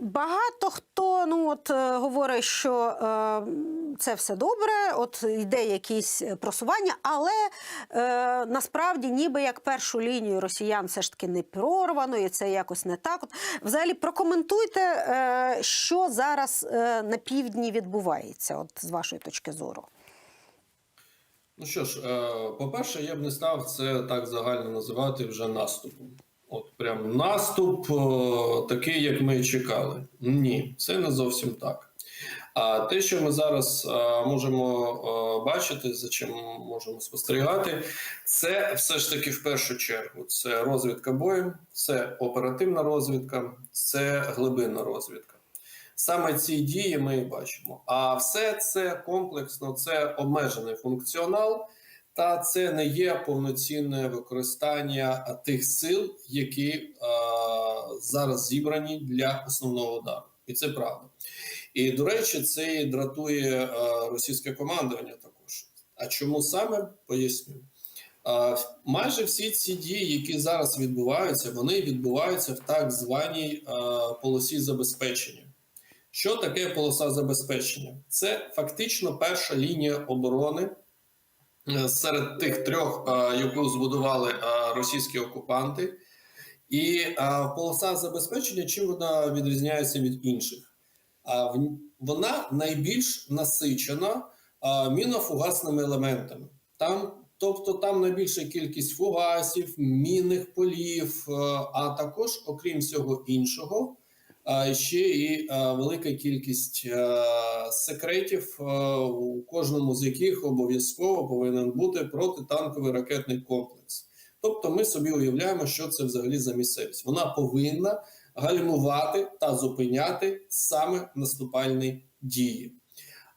Багато хто ну от е, говорить, що е, це все добре, от йде якісь просування, але е, насправді, ніби як першу лінію росіян все ж таки не прорвано, і це якось не так. От, взагалі, прокоментуйте, е, що зараз е, на півдні відбувається, от з вашої точки зору. Ну що ж, е, по-перше, я б не став це так загально називати вже наступом. От прям наступ, е, такий, як ми чекали. Ні, це не зовсім так. А те, що ми зараз е, можемо е, бачити, за чим можемо спостерігати, це все ж таки в першу чергу це розвідка боєм, це оперативна розвідка, це глибинна розвідка. Саме ці дії ми і бачимо. А все це комплексно, це обмежений функціонал, та це не є повноцінне використання тих сил, які е, зараз зібрані для основного удару. І це правда. І до речі, це і дратує е, російське командування також. А чому саме поясню? Е, майже всі ці дії, які зараз відбуваються, вони відбуваються в так званій е, полосі забезпечення. Що таке полоса забезпечення? Це фактично перша лінія оборони серед тих трьох, е, яку збудували е, російські окупанти. І е, полоса забезпечення, чим вона відрізняється від інших? Вона найбільш насичена мінофугасними елементами. Там, тобто там найбільша кількість фугасів, мінних полів, а також, окрім всього іншого, а ще і велика кількість секретів, у кожному з яких обов'язково повинен бути протитанковий ракетний комплекс. Тобто, ми собі уявляємо, що це взагалі за місцевість. Вона повинна гальмувати та зупиняти саме наступальні дії.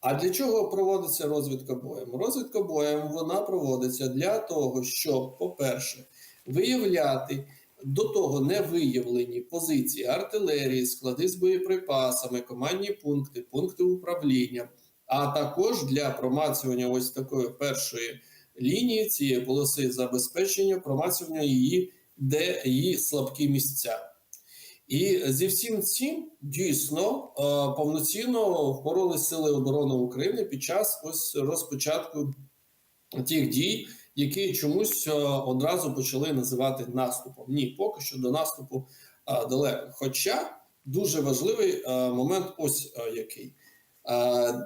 А для чого проводиться розвідка боєм? Розвідка боєм вона проводиться для того, щоб, по-перше, виявляти до того не виявлені позиції артилерії, склади з боєприпасами, командні пункти, пункти управління, а також для промацювання ось такої першої лінії цієї полоси забезпечення, промацювання її, де її слабкі місця. І зі всім цим дійсно е, повноцінно впоролись сили оборони України під час ось розпочатку тих дій, які чомусь е, одразу почали називати наступом. Ні, поки що до наступу е, далеко. Хоча дуже важливий е, момент, ось який.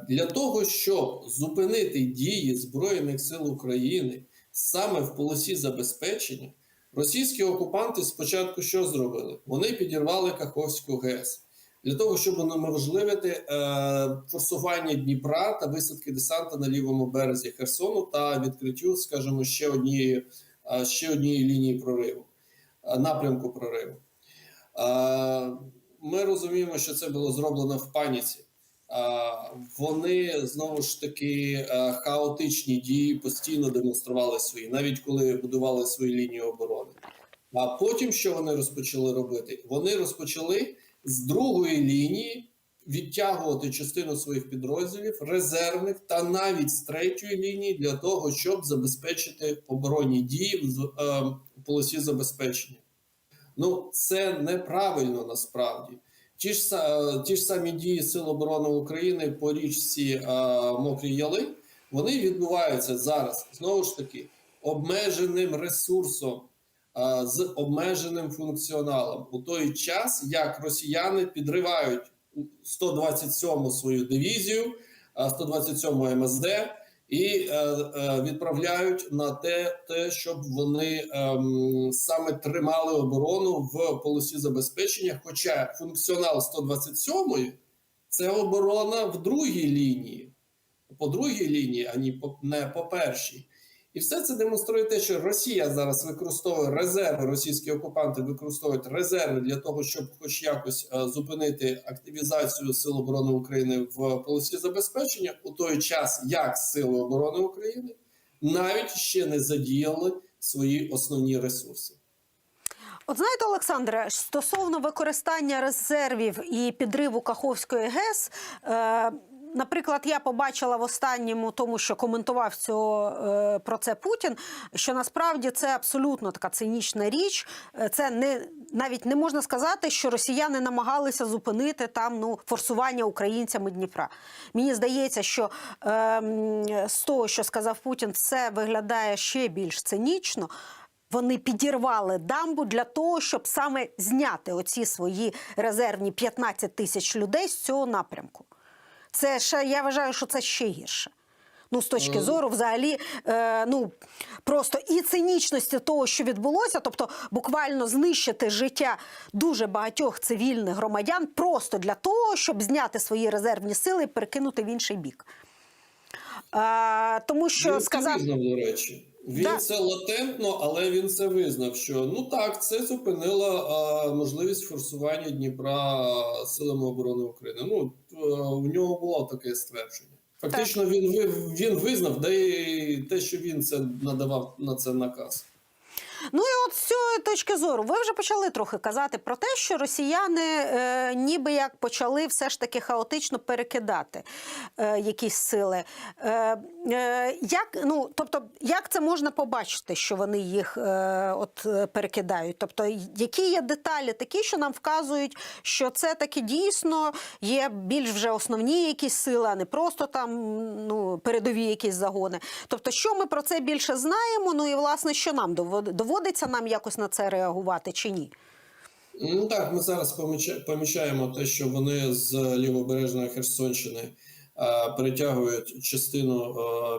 Для того, щоб зупинити дії Збройних сил України саме в полосі забезпечення, російські окупанти спочатку що зробили? Вони підірвали Каховську ГЕС для того, щоб унеможливити е, форсування Дніпра та висадки десанта на лівому березі Херсону та відкриттю, скажімо, ще однієї, е, ще однієї лінії прориву, е, напрямку прориву. Ми розуміємо, що це було зроблено в паніці. Вони знову ж таки хаотичні дії постійно демонстрували свої, навіть коли будували свої лінії оборони. А потім що вони розпочали робити? Вони розпочали з другої лінії відтягувати частину своїх підрозділів, резервних та навіть з третьої лінії для того, щоб забезпечити оборонні дії в е, полосі забезпечення. Ну, це неправильно насправді. Ті ж, ті ж самі дії Сил оборони України по річці е, Мокрі Яли, вони відбуваються зараз знову ж таки обмеженим ресурсом, з обмеженим функціоналом у той час, як росіяни підривають 127 свою дивізію, е, 127 МСД і е, е, відправляють на те, те, щоб вони ем, саме тримали оборону в полосі забезпечення. Хоча функціонал 127 це оборона в другій лінії, по другій лінії, а не по першій. І все це демонструє те, що Росія зараз використовує резерви, російські окупанти використовують резерви для того, щоб хоч якось е, зупинити активізацію Сил оборони України в полосі забезпечення у той час, як Сили оборони України навіть ще не задіяли свої основні ресурси. От знаєте, Олександре, стосовно використання резервів і підриву Каховської ГЕС, е, Наприклад, я побачила в останньому тому, що коментував цього, е, про це Путін, що насправді це абсолютно така цинічна річ. Е, Це не навіть не можна сказати, що росіяни намагалися зупинити там ну форсування українцями Дніпра. Мені здається, що е, з того, що сказав Путін, це виглядає ще більш цинічно. Вони підірвали дамбу для того, щоб саме зняти оці свої резервні 15 тисяч людей з цього напрямку. Це ще я вважаю, що це ще гірше. Ну, з точки Е. зору, взагалі, е, ну просто і цинічності того, що відбулося, тобто буквально знищити життя дуже багатьох цивільних громадян, просто для того, щоб зняти свої резервні сили і перекинути в інший бік. Е, тому що сказав. до речі. Він Да. це латентно, але він це визнав, що ну так, це зупинило а, можливість форсування Дніпра силами оборони України. Ну у нього було таке ствердження. Фактично, він ви- він визнав, де те, що він це надавав на це наказ. Ну і от з цієї точки зору, ви вже почали трохи казати про те, що росіяни е, ніби як почали все ж таки хаотично перекидати е, якісь сили. Е, е, як, ну, тобто, як це можна побачити, що вони їх е, от, е, перекидають? Тобто, які є деталі такі, що нам вказують, що це таки дійсно є більш вже основні якісь сили, а не просто там ну, передові якісь загони. Тобто, що ми про це більше знаємо? Ну і власне, що нам довод- доводиться нам якось на це реагувати чи ні? Ну так, ми зараз поміча- помічаємо те, що вони з лівобережної Херсонщини перетягують частину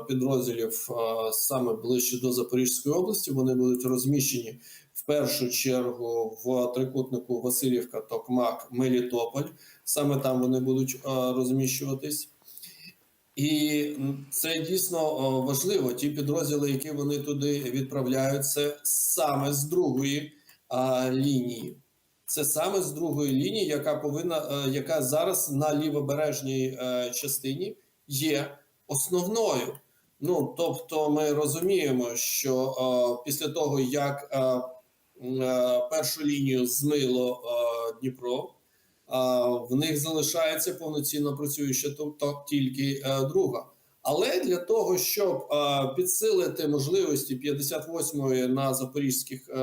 підрозділів саме ближче до Запорізької області. Вони будуть розміщені в першу чергу в трикутнику Васильівка, Токмак, Мелітополь. Саме там вони будуть розміщуватись. І це дійсно важливо. Ті підрозділи, які вони туди відправляють, це саме з другої а, лінії. Це саме з другої лінії, яка повинна, е, яка зараз на лівобережній е, частині є основною. Ну тобто, ми розуміємо, що е, після того як м, е, першу лінію змило е, Дніпро, а, в них залишається повноцінно працююча тільки е, друга. Але для того, щоб е, підсилити можливості 58-ї на запорізьких е,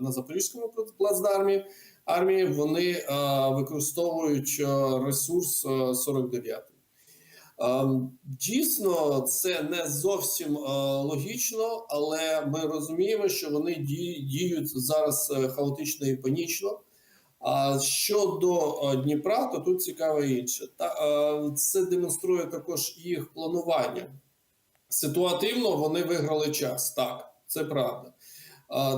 на запорізькому плацдармі армії, вони використовують ресурс е, 49-й. Ем, Дійсно, це не зовсім логічно, але ми розуміємо, що вони діють зараз хаотично і панічно. А щодо е, Дніпра, то тут цікаво інше. Та е, це демонструє також їх планування. Ситуативно вони виграли час. Так, це правда.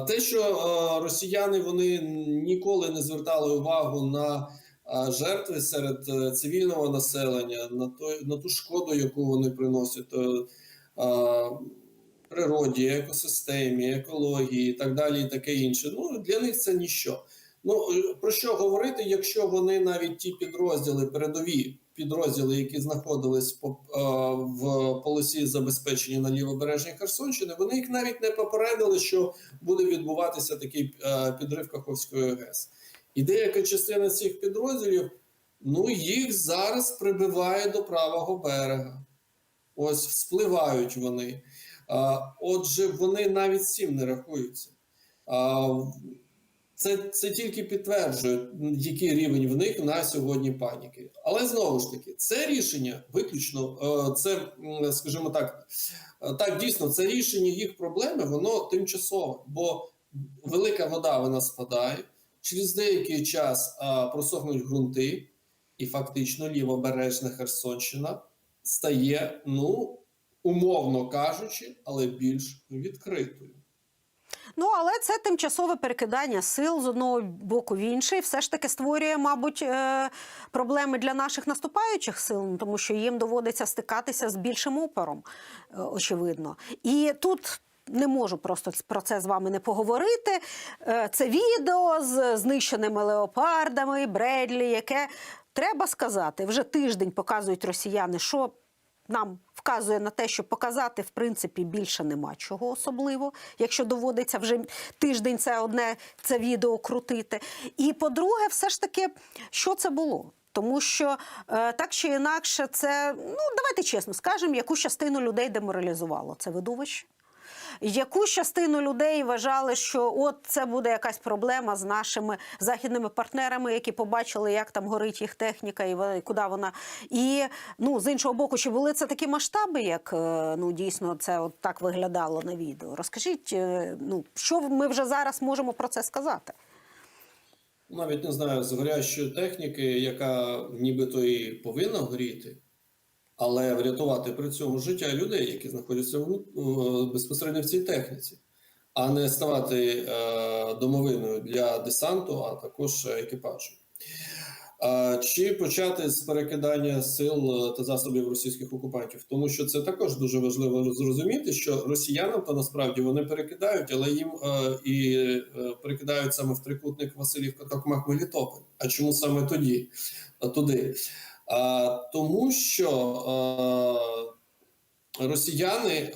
Те, що е, росіяни вони ніколи не звертали увагу на е, жертви серед е, цивільного населення, на той на ту шкоду, яку вони приносять е, е, природі, екосистемі, екології і так далі, і таке інше. Ну для них це ніщо. Ну е, про що говорити, якщо вони навіть ті підрозділи, передові підрозділи, які знаходились е, в полосі забезпечення на лівобережній Херсонщини, вони їх навіть не попередили, що буде відбуватися такий е, підрив Каховської ГЕС. І деяка частина цих підрозділів, ну їх зараз прибиває до правого берега. Ось вспливають вони. А, Отже, вони навіть цим не рахуються. А, це, це тільки підтверджує, який рівень в них на сьогодні паніки. Але знову ж таки, це рішення виключно, е, це, скажімо так, е, так дійсно, це рішення їх проблеми, воно тимчасове, бо велика вода вона спадає. Через деякий час а, просохнуть ґрунти, і фактично лівобережна Херсонщина стає, ну, умовно кажучи, але більш відкритою. Ну, але це тимчасове перекидання сил з одного боку в інший. Все ж таки створює, мабуть, е, проблеми для наших наступаючих сил, ну, тому що їм доводиться стикатися з більшим опором, е, очевидно. І тут. Не можу просто про це з вами не поговорити. Е, Це відео з знищеними леопардами, Бредлі, яке треба сказати, вже тиждень показують росіяни, що нам вказує на те, що показати в принципі більше нема чого особливо, якщо доводиться вже тиждень це одне це відео крутити. І по-друге, все ж таки, що це було? Тому що е, так чи інакше, це ну давайте чесно скажемо, яку частину людей деморалізувало це видовище. Яку частину людей вважали, що от це буде якась проблема з нашими західними партнерами, які побачили, як там горить їх техніка, і куди вона. І ну з іншого боку, чи були це такі масштаби, як е, ну дійсно це от так виглядало на відео? Розкажіть, е, ну що ми вже зараз можемо про це сказати? Навіть не знаю, з горящої техніки, яка нібито і повинна горіти, але врятувати при цьому життя людей, які знаходяться в, безпосередньо в цій техніці, а не ставати е, домовиною для десанту, а також екіпажу. Чи почати з перекидання сил е, та засобів російських окупантів, тому що це також дуже важливо зрозуміти, що росіянам то насправді вони перекидають, але їм е, і е, перекидають саме в трикутник Васильівка Токмак Мелітополь. А чому саме тоді е, туди? Тому що росіяни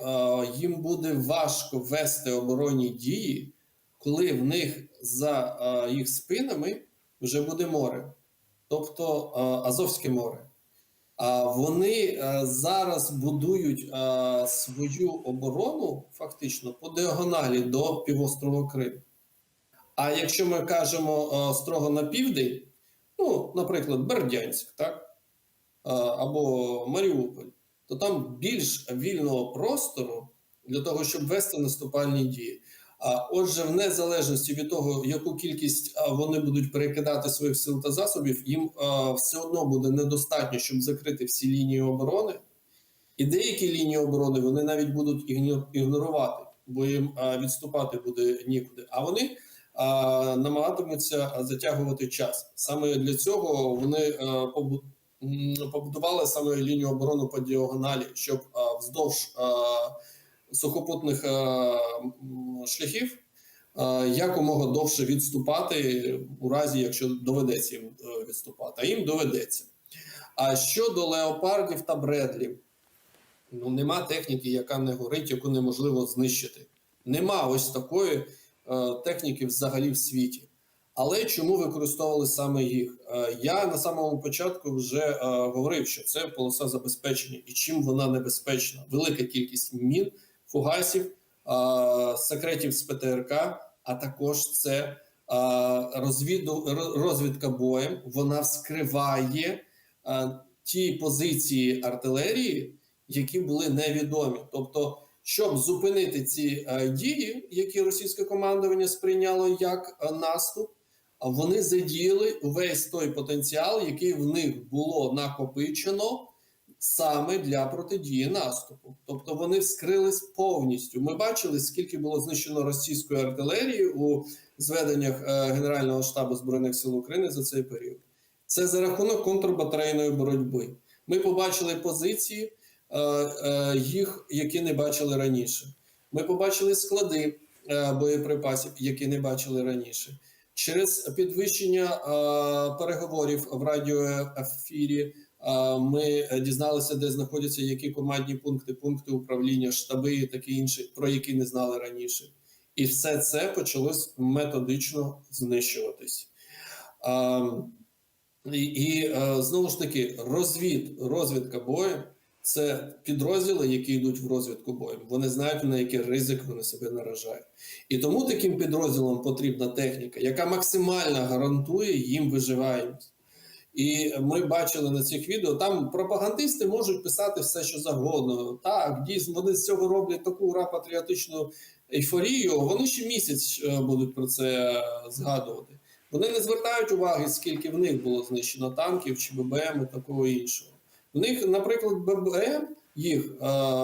їм буде важко вести оборонні дії, коли в них за їх спинами вже буде море тобто Азовське море. А вони зараз будують свою оборону фактично по діагоналі до півострова Крим. А якщо ми кажемо строго на південь, ну, наприклад, Бердянськ, так? Або Маріуполь, то там більш вільного простору для того, щоб вести наступальні дії. А отже, в незалежності від того, яку кількість вони будуть перекидати своїх сил та засобів, їм все одно буде недостатньо, щоб закрити всі лінії оборони. І деякі лінії оборони вони навіть будуть ігнорувати, бо їм відступати буде нікуди. А вони намагатимуться затягувати час. Саме для цього вони побудували саме лінію оборони по діагоналі, щоб вздовж. Сухопутних е, шляхів е, якомога довше відступати у разі, якщо доведеться їм е, відступати. А їм доведеться. А щодо леопардів та бредлів, ну нема техніки, яка не горить, яку неможливо знищити. Нема ось такої е, техніки взагалі в світі. Але чому використовували саме їх? Е, Я на самому початку вже е, говорив, що це полоса забезпечення, і чим вона небезпечна? Велика кількість мін, фугасів, е, секретів з ПТРК, а також це розвіду, розвідка боєм. Вона вскриває ті позиції артилерії, які були невідомі. Тобто, щоб зупинити ці дії, які російське командування сприйняло як наступ, вони задіяли увесь той потенціал, який в них було накопичено саме для протидії наступу. Тобто вони вскрились повністю. Ми бачили, скільки було знищено російської артилерії у зведеннях е, Генерального штабу збройних сил України за цей період. Це за рахунок контрбатарейної боротьби. Ми побачили позиції е, е, їх, які не бачили раніше. Ми побачили склади боєприпасів, які не бачили раніше. Через підвищення е, переговорів в радіоефірі е, ми дізналися, де знаходяться які командні пункти, пункти управління, штаби і таке інше, про які не знали раніше. І все це почалось методично знищуватись. Е, і, і е, знову ж таки, розвід, розвідка боєм це підрозділи, які йдуть в розвідку боєм. Вони знають, на який ризик вони себе наражають. І тому таким підрозділам потрібна техніка, яка максимально гарантує їм виживаємість. І ми бачили на цих відео, там пропагандисти можуть писати все, що завгодно. Так, дійсно, вони з цього роблять таку ура патріотичну ейфорію. Вони ще місяць е, будуть про це згадувати. Вони не звертають уваги, скільки в них було знищено танків чи ББМ і такого іншого. У них, наприклад, ББМ їх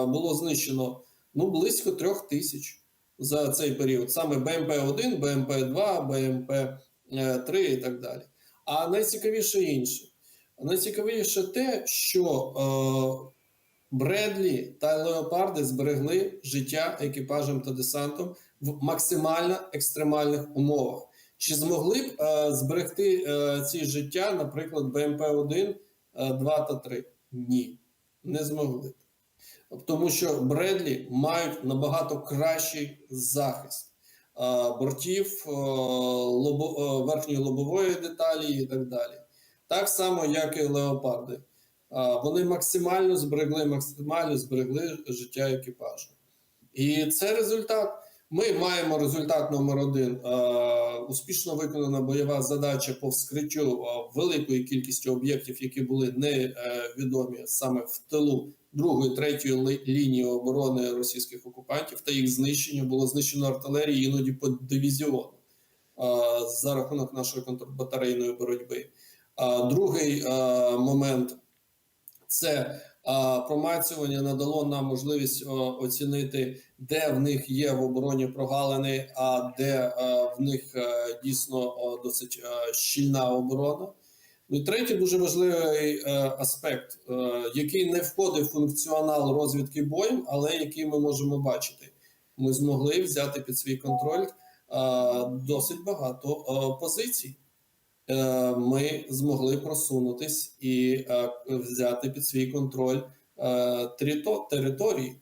було знищено ну, близько трьох тисяч за цей період. Саме БМП-1, БМП-2, БМП-3 і так далі. А найцікавіше інше. Найцікавіше те, що Бредлі та Леопарди зберегли життя екіпажем та десантом в максимально екстремальних умовах. Чи змогли б зберегти ці життя, наприклад, БМП-1, е, 2 та 3? Ні, не змогли. Тому що Бредлі мають набагато кращий захист бортів, лобо, верхньої лобової деталі і так далі. так само, як і леопарди. Вони максимально зберегли, максимально зберегли життя екіпажу. І це результат. Ми маємо результат номер один: Е, успішно виконана бойова задача по вскриттю е, великої кількості об'єктів, які були невідомі саме в тилу другої, третьої лінії оборони російських окупантів, та їх знищення було знищено артилерією іноді по дивізіону е, за рахунок нашої контрбатарейної боротьби. Другий е, момент це промацювання надало нам можливість оцінити, де в них є в обороні прогалини, а де е, в них е, дійсно досить е, щільна оборона. Ну і третій дуже важливий аспект, який не входить в функціонал розвідки боєм, але який ми можемо бачити. Ми змогли взяти під свій контроль досить багато позицій ми змогли просунутись і е, взяти під свій контроль е, території.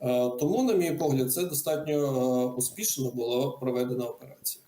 Е, Тому, на мій погляд, це достатньо е, успішно було проведена операція.